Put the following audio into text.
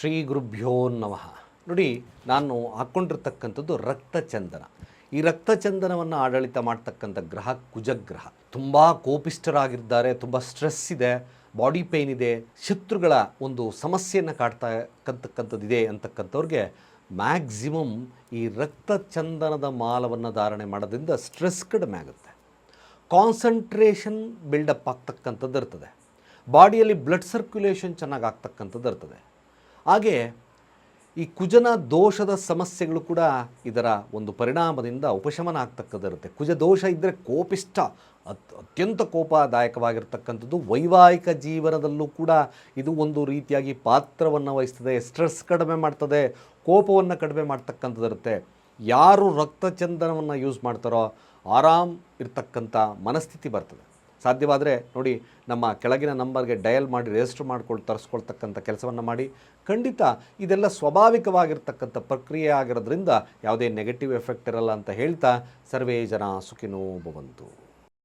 ಶ್ರೀ ಗುರುಭ್ಯೋ ನಮಃ. ನೋಡಿ, ನಾನು ಹಾಕ್ಕೊಂಡಿರ್ತಕ್ಕಂಥದ್ದು ರಕ್ತಚಂದನ. ಈ ರಕ್ತಚಂದನವನ್ನು ಆಡಳಿತ ಮಾಡ್ತಕ್ಕಂಥ ಗ್ರಹ ಕುಜಗ್ರಹ. ತುಂಬ ಕೋಪಿಷ್ಠರಾಗಿದ್ದಾರೆ, ತುಂಬ ಸ್ಟ್ರೆಸ್ ಇದೆ, ಬಾಡಿ ಪೇಯ್ನ್ ಇದೆ, ಶತ್ರುಗಳ ಒಂದು ಸಮಸ್ಯೆಯನ್ನು ಕಾಡ್ತಕ್ಕಂಥದ್ದಿದೆ ಅಂತಕ್ಕಂಥವ್ರಿಗೆ ಮ್ಯಾಕ್ಸಿಮಮ್ ಈ ರಕ್ತಚಂದನದ ಮಾಲವನ್ನು ಧಾರಣೆ ಮಾಡೋದ್ರಿಂದ ಸ್ಟ್ರೆಸ್ ಕಡಿಮೆ ಆಗುತ್ತೆ. ಕಾನ್ಸಂಟ್ರೇಷನ್ ಬಿಲ್ಡಪ್ ಆಗ್ತಕ್ಕಂಥದ್ದು ಇರ್ತದೆ ಬಾಡಿಯಲ್ಲಿ ಬ್ಲಡ್ ಸರ್ಕ್ಯುಲೇಷನ್ ಚೆನ್ನಾಗಿ ಆಗ್ತಕ್ಕಂಥದ್ದು ಇರ್ತದೆ ಹಾಗೆ ಈ ಕುಜನ ದೋಷದ ಸಮಸ್ಯೆಗಳು ಕೂಡ ಇದರ ಒಂದು ಪರಿಣಾಮದಿಂದ ಉಪಶಮನ ಆಗ್ತಕ್ಕದ್ದು ಇರುತ್ತೆ ಕುಜ ದೋಷ ಇದ್ದರೆ ಕೋಪಿಷ್ಟ ಅತ್, ಅತ್ಯಂತ ಕೋಪದಾಯಕವಾಗಿರ್ತಕ್ಕಂಥದ್ದು ವೈವಾಹಿಕ ಜೀವನದಲ್ಲೂ ಕೂಡ ಇದು ಒಂದು ರೀತಿಯಾಗಿ ಪಾತ್ರವನ್ನು ವಹಿಸ್ತದೆ ಸ್ಟ್ರೆಸ್ ಕಡಿಮೆ ಮಾಡ್ತದೆ, ಕೋಪವನ್ನು ಕಡಿಮೆ ಮಾಡ್ತಕ್ಕಂಥದ್ದು ಇರುತ್ತೆ ಯಾರು ರಕ್ತಚಂದನವನ್ನು ಯೂಸ್ ಮಾಡ್ತಾರೋ ಆರಾಮ್ ಇರ್ತಕ್ಕಂಥ ಮನಸ್ಥಿತಿ ಬರ್ತದೆ. ಸಾಧ್ಯವಾದರೆ ನೋಡಿ, ನಮ್ಮ ಕೆಳಗಿನ ನಂಬರ್ಗೆ ಡಯಲ್ ಮಾಡಿ, ರಿಜಿಸ್ಟರ್ ಮಾಡ್ಕೊಂಡು ತರಿಸ್ಕೊಳ್ತಕ್ಕಂಥ ಕೆಲಸವನ್ನು ಮಾಡಿ. ಖಂಡಿತ ಇದೆಲ್ಲ ಸ್ವಾಭಾವಿಕವಾಗಿರ್ತಕ್ಕಂಥ ಪ್ರಕ್ರಿಯೆ ಆಗಿರೋದ್ರಿಂದ ಯಾವುದೇ ನೆಗೆಟಿವ್ ಎಫೆಕ್ಟ್ ಇರಲ್ಲ ಅಂತ ಹೇಳ್ತಾ ಸರ್ವೇ ಜನ ಸುಖಿನೋ ಭವಂತು.